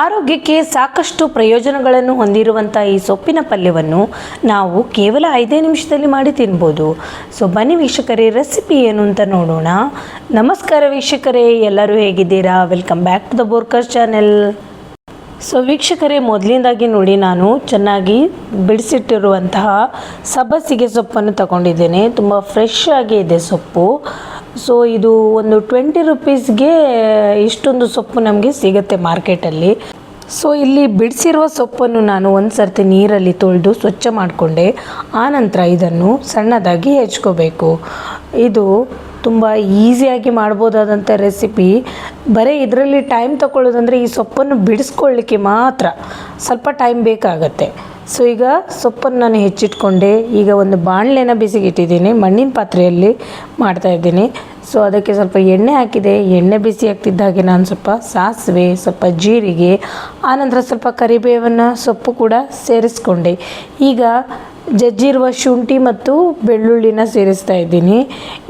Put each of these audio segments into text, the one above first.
ಆರೋಗ್ಯಕ್ಕೆ ಸಾಕಷ್ಟು ಪ್ರಯೋಜನಗಳನ್ನು ಹೊಂದಿರುವಂಥ ಈ ಸೊಪ್ಪಿನ ಪಲ್ಯವನ್ನು ನಾವು ಕೇವಲ ಐದೇ ನಿಮಿಷದಲ್ಲಿ ಮಾಡಿ ತಿನ್ಬೋದು. ಸೊ ಬನ್ನಿ ವೀಕ್ಷಕರೇ ರೆಸಿಪಿ ಏನು ಅಂತ ನೋಡೋಣ. ನಮಸ್ಕಾರ ವೀಕ್ಷಕರೇ, ಎಲ್ಲರೂ ಹೇಗಿದ್ದೀರಾ? Welcome back to the Borkar channel so ವೀಕ್ಷಕರೇ, ಮೊದಲಿಂದಾಗಿ ನೋಡಿ ನಾನು ಚೆನ್ನಾಗಿ ಬಿಡಿಸಿಟ್ಟಿರುವಂತಹ ಸಬ್ಬಸಿಗೆ ಸೊಪ್ಪನ್ನು ತಗೊಂಡಿದ್ದೇನೆ. ತುಂಬ ಫ್ರೆಶ್ ಆಗಿ ಇದೆ ಸೊಪ್ಪು. ಸೊ ಇದು ಒಂದು ಟ್ವೆಂಟಿ ರುಪೀಸ್ಗೆ ಇಷ್ಟೊಂದು ಸೊಪ್ಪು ನಮಗೆ ಸಿಗುತ್ತೆ ಮಾರ್ಕೆಟಲ್ಲಿ. ಸೊ ಇಲ್ಲಿ ಬಿಡಿಸಿರುವ ಸೊಪ್ಪನ್ನು ನಾನು ಒಂದು ಸರ್ತಿ ನೀರಲ್ಲಿ ತೊಳೆದು ಸ್ವಚ್ಛ ಮಾಡಿಕೊಂಡೆ. ಆನಂತರ ಇದನ್ನು ಸಣ್ಣದಾಗಿ ಹೆಚ್ಕೋಬೇಕು. ಇದು ತುಂಬ ಈಸಿಯಾಗಿ ಮಾಡ್ಬೋದಾದಂಥ ರೆಸಿಪಿ ಬರೀ ಇದರಲ್ಲಿ ಟೈಮ್ ತಗೊಳ್ಳೋದಂದರೆ ಈ ಸೊಪ್ಪನ್ನು ಬಿಡಿಸ್ಕೊಳ್ಳಿಕ್ಕೆ ಮಾತ್ರ ಸ್ವಲ್ಪ ಟೈಮ್ ಬೇಕಾಗತ್ತೆ. ಸೊ ಈಗ ಸೊಪ್ಪನ್ನು ನಾನು ಹೆಚ್ಚಿಟ್ಕೊಂಡೆ. ಈಗ ಒಂದು ಬಾಣಲೆನ ಬಿಸಿಗಿಟ್ಟಿದ್ದೀನಿ. ಮಣ್ಣಿನ ಪಾತ್ರೆಯಲ್ಲಿ ಮಾಡ್ತಾ ಇದ್ದೀನಿ. ಸೊ ಅದಕ್ಕೆ ಸ್ವಲ್ಪ ಎಣ್ಣೆ ಹಾಕಿದೆ. ಎಣ್ಣೆ ಬಿಸಿ ಹಾಗೆ ನಾನು ಸ್ವಲ್ಪ ಸಾಸಿವೆ, ಸ್ವಲ್ಪ ಜೀರಿಗೆ, ಆನಂತರ ಸ್ವಲ್ಪ ಕರಿಬೇವನ್ನು ಸೊಪ್ಪು ಕೂಡ ಸೇರಿಸ್ಕೊಂಡೆ. ಈಗ ಜಜ್ಜಿರುವ ಶುಂಠಿ ಮತ್ತು ಬೆಳ್ಳುಳ್ಳಿನ ಸೇರಿಸ್ತಾ ಇದ್ದೀನಿ.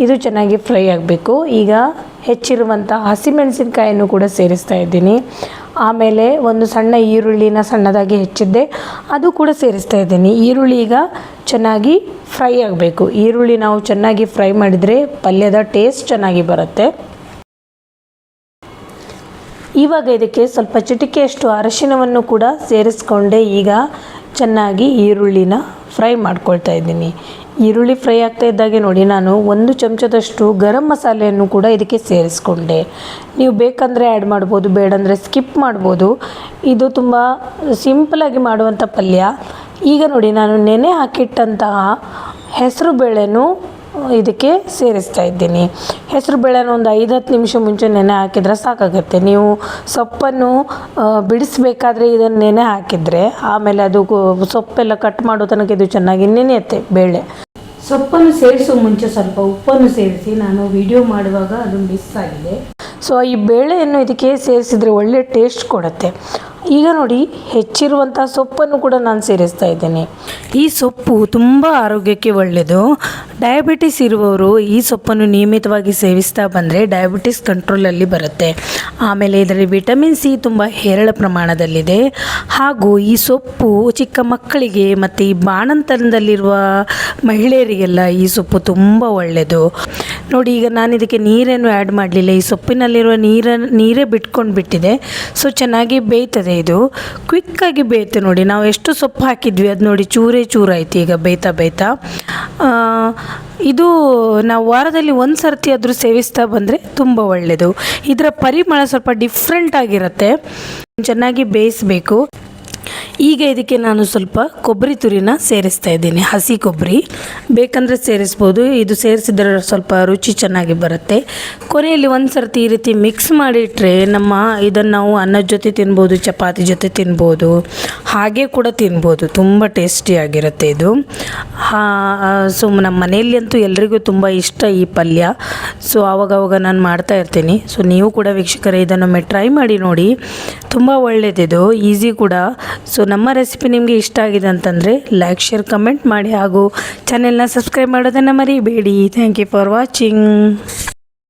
ಇದು ಚೆನ್ನಾಗಿ ಫ್ರೈ ಆಗಬೇಕು. ಈಗ ಹೆಚ್ಚಿರುವಂಥ ಹಸಿಮೆಣಸಿನ್ಕಾಯನ್ನು ಕೂಡ ಸೇರಿಸ್ತಾ ಇದ್ದೀನಿ. ಆಮೇಲೆ ಒಂದು ಸಣ್ಣ ಈರುಳ್ಳಿನ ಸಣ್ಣದಾಗಿ ಹೆಚ್ಚಿದ್ದೆ, ಅದು ಕೂಡ ಸೇರಿಸ್ತಾ ಇದ್ದೀನಿ. ಈರುಳ್ಳಿ ಈಗ ಚೆನ್ನಾಗಿ ಫ್ರೈ ಆಗಬೇಕು. ಈರುಳ್ಳಿ ನಾವು ಚೆನ್ನಾಗಿ ಫ್ರೈ ಮಾಡಿದರೆ ಪಲ್ಯದ ಟೇಸ್ಟ್ ಚೆನ್ನಾಗಿ ಬರುತ್ತೆ. ಇವಾಗ ಇದಕ್ಕೆ ಸ್ವಲ್ಪ ಚಿಟಿಕೆಯಷ್ಟು ಅರಶಿನವನ್ನು ಕೂಡ ಸೇರಿಸ್ಕೊಂಡೆ. ಈಗ ಚೆನ್ನಾಗಿ ಈರುಳ್ಳಿನ ಫ್ರೈ ಮಾಡ್ಕೊಳ್ತಾ ಇದ್ದೀನಿ. ಈರುಳ್ಳಿ ಫ್ರೈ ಆಗ್ತಾ ಇದ್ದಾಗೆ ನೋಡಿ ನಾನು ಒಂದು ಚಮಚದಷ್ಟು ಗರಂ ಮಸಾಲೆಯನ್ನು ಕೂಡ ಇದಕ್ಕೆ ಸೇರಿಸ್ಕೊಂಡೆ. ನೀವು ಬೇಕಂದರೆ ಆ್ಯಡ್ ಮಾಡ್ಬೋದು, ಬೇಡಂದರೆ ಸ್ಕಿಪ್ ಮಾಡ್ಬೋದು. ಇದು ತುಂಬ ಸಿಂಪಲಾಗಿ ಮಾಡುವಂಥ ಪಲ್ಯ. ಈಗ ನೋಡಿ ನಾನು ನೆನೆ ಹಾಕಿಟ್ಟಂತಹ ಹೆಸರು ಬೇಳೆನೂ ಇದಕ್ಕೆ ಸೇರಿಸ್ತಾ ಇದ್ದೀನಿ. ಹೆಸರು ಬೇಳೆನ ಒಂದು ಐದು ಹತ್ತು ನಿಮಿಷ ಮುಂಚೆ ನೆನೆ ಹಾಕಿದರೆ ಸಾಕಾಗುತ್ತೆ. ನೀವು ಸೊಪ್ಪನ್ನು ಬಿಡಿಸಬೇಕಾದ್ರೆ ಇದನ್ನು ನೆನೆ ಹಾಕಿದರೆ ಆಮೇಲೆ ಅದು ಸೊಪ್ಪೆಲ್ಲ ಕಟ್ ಮಾಡೋ ತನಕ ಇದು ಚೆನ್ನಾಗಿ ನೆನೆಯುತ್ತೆ ಬೇಳೆ. ಸೊಪ್ಪನ್ನು ಸೇರಿಸೋ ಮುಂಚೆ ಸ್ವಲ್ಪ ಉಪ್ಪನ್ನು ಸೇರಿಸಿ ನಾನು ವಿಡಿಯೋ ಮಾಡುವಾಗ ಅದು ಮಿಸ್ ಆಗಿದೆ. ಸೊ ಈ ಬೇಳೆಯನ್ನು ಇದಕ್ಕೆ ಸೇರಿಸಿದರೆ ಒಳ್ಳೆ ಟೇಸ್ಟ್ ಕೊಡುತ್ತೆ. ಈಗ ನೋಡಿ ಹೆಚ್ಚಿರುವಂಥ ಸೊಪ್ಪನ್ನು ಕೂಡ ನಾನು ಸೇರಿಸ್ತಾ ಇದ್ದೇನೆ. ಈ ಸೊಪ್ಪು ತುಂಬ ಆರೋಗ್ಯಕ್ಕೆ ಒಳ್ಳೆಯದು. ಡಯಾಬಿಟಿಸ್ ಇರುವವರು ಈ ಸೊಪ್ಪನ್ನು ನಿಯಮಿತವಾಗಿ ಸೇವಿಸ್ತಾ ಬಂದರೆ ಡಯಾಬಿಟಿಸ್ ಕಂಟ್ರೋಲಲ್ಲಿ ಬರುತ್ತೆ. ಆಮೇಲೆ ಇದರಲ್ಲಿ ವಿಟಮಿನ್ ಸಿ ತುಂಬ ಹೇರಳ ಪ್ರಮಾಣದಲ್ಲಿದೆ. ಹಾಗೂ ಈ ಸೊಪ್ಪು ಚಿಕ್ಕ ಮಕ್ಕಳಿಗೆ ಮತ್ತು ಈ ಬಾಣಂತನದಲ್ಲಿರುವ ಮಹಿಳೆಯರಿಗೆಲ್ಲ ಈ ಸೊಪ್ಪು ತುಂಬ ಒಳ್ಳೆಯದು. ನೋಡಿ, ಈಗ ನಾನು ಇದಕ್ಕೆ ನೀರೇನು ಆ್ಯಡ್ ಮಾಡಲಿಲ್ಲ. ಈ ಸೊಪ್ಪಿನಲ್ಲಿರುವ ನೀರನ್ನು ನೀರೇ ಬಿಟ್ಕೊಂಡು ಬಿಟ್ಟಿದೆ ಸೊ ಚೆನ್ನಾಗಿ ಬೇಯ್ತದೆ ಇದು. ಕ್ವಿಕ್ಕಾಗಿ ಬೇಯುತ್ತೆ ನೋಡಿ. ನಾವು ಎಷ್ಟು ಸೊಪ್ಪು ಹಾಕಿದ್ವಿ, ಅದು ನೋಡಿ ಚೂರೇ ಚೂರಾಯ್ತು ಈಗ ಬೇಯ್ತಾ ಬೇಯ್ತಾ. ಇದು ನಾವು ವಾರದಲ್ಲಿ ಒಂದು ಸರ್ತಿ ಆದರೂ ಸೇವಿಸ್ತಾ ಬಂದರೆ ತುಂಬ ಒಳ್ಳೆಯದು ಇದರ ಪರಿಮಳ ಸ್ವಲ್ಪ ಡಿಫ್ರೆಂಟ್ ಆಗಿರುತ್ತೆ. ಚೆನ್ನಾಗಿ ಬೇಯಿಸಬೇಕು. ಈಗ ಇದಕ್ಕೆ ನಾನು ಸ್ವಲ್ಪ ಕೊಬ್ಬರಿ ತುರಿನ ಸೇರಿಸ್ತಾ ಇದ್ದೀನಿ. ಹಸಿ ಕೊಬ್ಬರಿ. ಬೇಕಂದರೆ ಸೇರಿಸ್ಬೋದು. ಇದು ಸೇರಿಸಿದ್ರೆ ಸ್ವಲ್ಪ ರುಚಿ ಚೆನ್ನಾಗಿ ಬರುತ್ತೆ. ಕೊನೆಯಲ್ಲಿ ಒಂದು ಸರ್ತಿ ಈ ರೀತಿ ಮಿಕ್ಸ್ ಮಾಡಿಟ್ರೆ ನಮ್ಮ ಇದನ್ನು ನಾವು ಅನ್ನದ ಜೊತೆ ತಿನ್ಬೋದು, ಚಪಾತಿ ಜೊತೆ ತಿನ್ಬೋದು, ಹಾಗೆ ಕೂಡ ತಿನ್ಬೋದು. ತುಂಬ ಟೇಸ್ಟಿಯಾಗಿರುತ್ತೆ ಇದು. ಸೊ ನಮ್ಮ ಮನೆಯಲ್ಲಿ ಅಂತೂ ಎಲ್ರಿಗೂ ತುಂಬ ಇಷ್ಟ ಈ ಪಲ್ಯ. ಸೊ ಆವಾಗವಾಗ ನಾನು ಮಾಡ್ತಾ ಇರ್ತೀನಿ. ಸೊ ನೀವು ಕೂಡ ವೀಕ್ಷಕರೇ ಇದನ್ನೊಮ್ಮೆ ಟ್ರೈ ಮಾಡಿ ನೋಡಿ. ತುಂಬ ಒಳ್ಳೆಯದಿದು ಈಸಿ ಕೂಡ. ಸೊ ನಮ್ಮ ರೆಸಿಪಿ ನಿಮಗೆ ಇಷ್ಟ ಆಗಿದೆ ಅಂತಂದರೆ ಲೈಕ್ ಶೇರ್ ಕಮೆಂಟ್ ಮಾಡಿ ಹಾಗೂ ಚಾನೆಲ್ನ ಸಬ್ಸ್ಕ್ರೈಬ್ ಮಾಡೋದನ್ನು ಮರಿಬೇಡಿ. Thank you for watching